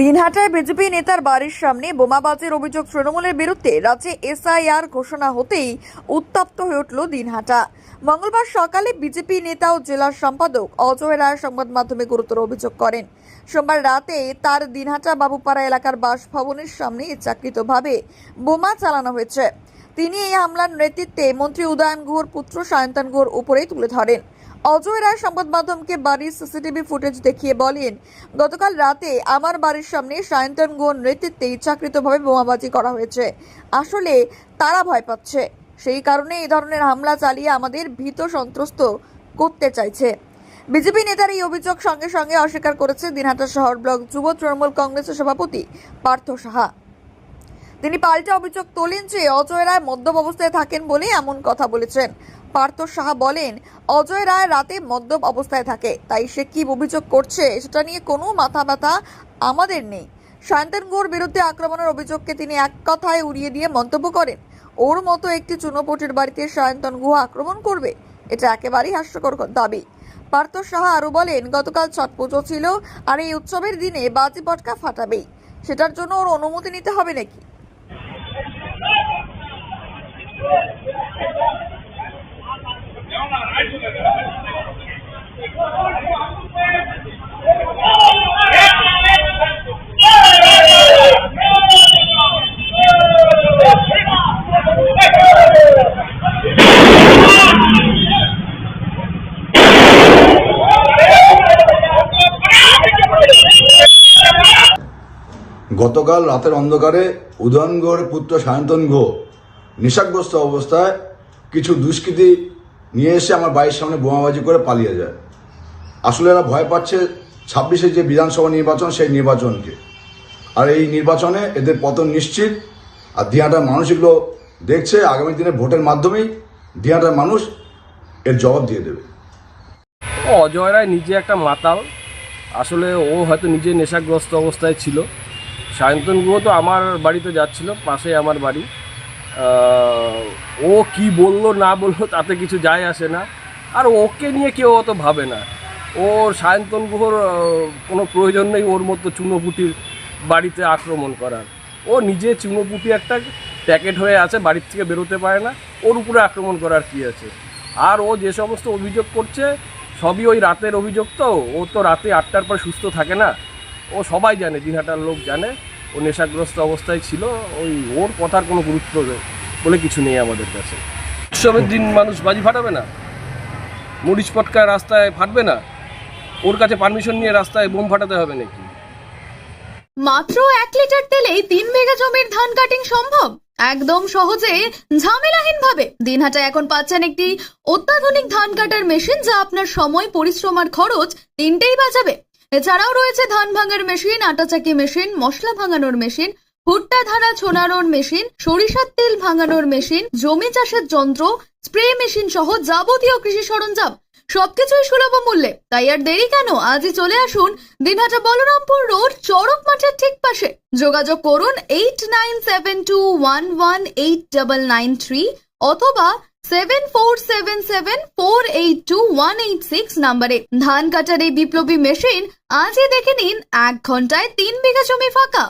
দিনহাটায় BJP নেতার বাড়ির সামনে বোমাবাজির অভিযোগ তৃণমূলের বিরুদ্ধে রাজ্যে এসআইআর ঘোষণা হতেই উত্তপ্ত হয়ে উঠল দিনহাটা। মঙ্গলবার সকালে বিজেপি নেতা ও জেলা সম্পাদক অজয় রায় সংবাদ মাধ্যমে গুরুতর অভিযোগ করেন। সোমবার রাতে তার দিনহাটা বাবুপাড়া এলাকার বাসভবনের সামনে ইচ্ছাকৃতভাবে বোমা চালানো হয়েছে। তিনি এই হামলার নেতৃত্বে মন্ত্রী উদয়ন গুহর পুত্র সায়ন্তন গুহর উপরেই তুলে ধরেন। অজয় রায় সংবাদ মাধ্যমকে বাড়ির সিসিটিভি ফুটেজ দেখিয়ে বলেন, গতকাল রাতে আমার বাড়ির সামনে সায়ন্তন গুহর নেতৃত্বে ইচ্ছাকৃতভাবে বোমাবাজি করা হয়েছে। আসলে তারা ভয় পাচ্ছে। সেই কারণে এই ধরনের হামলা চালিয়ে আমাদের ভীত সন্ত্রস্ত করতে চাইছে। বিজেপি নেতার এই অভিযোগ সঙ্গে সঙ্গে অস্বীকার করেছে দিনহাটা শহর ব্লক যুব তৃণমূল কংগ্রেসের সভাপতি পার্থ সাহা। তিনি পাল্টা অভিযোগ তোলেন যে অজয় রায় মদ্যপ অবস্থায় থাকেন বলে এমন কথা বলেছেন। পার্থ সাহা বলেন, অজয় রায় রাতে মদ্যপ অবস্থায় থাকে। তাই সে কি অভিযোগ করছে সেটা নিয়ে কোনো মাথা ব্যথা আমাদের নেই। সায়ন্তন গৌর বিরুদ্ধে আক্রমণের অভিযোগকে তিনি এক কথায় উড়িয়ে দিয়ে মন্তব্য করেন। ওর মতো একটি চুনোপটির বাড়িতে সায়ন্তন গুহা আক্রমণ করবে, এটা একেবারেই হাস্যকর দাবি। পার্থ সাহা আরও বলেন, গতকাল ছট পুজো ছিল আর এই উৎসবের দিনে বাজি পটকা ফাটাবেই। সেটার জন্য ওর অনুমতি নিতে হবে নাকি? গতকাল রাতের অন্ধকারে উদয়নগড়ের পুত্র সায়ন্তন ঘো নেশাগ্রস্ত অবস্থায় কিছু দুষ্কৃতী নিয়ে এসে আমার বাড়ির সামনে বোমাবাজি করে পালিয়ে যায়। আসলে এরা ভয় পাচ্ছে ছাব্বিশে যে বিধানসভা নির্বাচন, সেই নির্বাচনকে। আর এই নির্বাচনে এদের পতন নিশ্চিত। আর দিহাটার মানুষ এগুলো দেখছে, আগামী দিনে ভোটের মাধ্যমেই দিহাটার মানুষ এর জবাব দিয়ে দেবে। অজয় রায় নিজে একটা মাতাল। আসলে ও হয়তো নিজে নেশাগ্রস্ত অবস্থায় ছিল। সায়ন্তন গুহ তো আমার বাড়িতে যাচ্ছিল, পাশে আমার বাড়ি। ও কি বলল, না বলল, তাতে কিছু যায় আসে না। আর ওকে নিয়ে কেউ অত ভাবে না। ওর সায়ন্তন গুহর কোনো প্রয়োজন নেই ওর মতো চুনোপুটির বাড়িতে আক্রমণ করার। ও নিজে চুনোপুটি একটা প্যাকেট হয়ে আছে, বাড়ির থেকে বেরোতে পারে না। ওর উপরে আক্রমণ করার কি আছে? আর ও যে সমস্ত অভিযোগ করছে, সবই ওই রাতের অভিযোগ তো। ও তো রাতে আটটার পর সুস্থ থাকে না। ও সবাই জানে, দিনহাটার লোক জানে, ও নেশাগ্রস্ত অবস্থায় ছিল, ওই ওর কথার কোনো গুরুত্ব বলে কিছু নেই আমাদের কাছে। উৎসবের দিন মানুষ বাজি ফাটাবে না? মরিচ পটকা রাস্তায় ফাটবে না? ওর কাছে পারমিশন নিয়ে রাস্তায় বোম ফাটাতে হবে নাকি? মাত্র এক লিটার তেলেই তিন বিঘা জমির ধান কাটিং সম্ভব? একদম সহজে ঝামেলাহীন ভাবে দিনহাটায় এখন পাচ্ছেন একটি অত্যাধুনিক ধান কাটার মেশিন যা আপনার সময়, পরিশ্রম আর খরচ তিনটেই বাঁচাবে। এছাড়াও রয়েছে ধান ভাঙার মেশিন, আটা চাকি মেশিন, মশলা ভাঙানোর মেশিন, ভুট্টা ধারা ছোনানোর মেশিন, সরিষার তেল ভাঙানোর মেশিন, জমি চাষের যন্ত্র, স্প্রে মেশিন সহ যাবতীয় কৃষি সরঞ্জাম। সবকিছুই সুলভ মূল্যে। তাই আর দেরি কেন? আজই চলে আসুন দিনহাটা বলরামপুর রোড চড়ক মাঠের ঠিক পাশে। যোগাযোগ করুন eight nine seven two one one eight double nine three অথবা seven four seven seven four eight two one eight six নাম্বারে ধান কাটার এই বিপ্লবী মেশিন আজই দেখে নিন এক ঘন্টায় তিন বিঘা জমি ফাঁকা।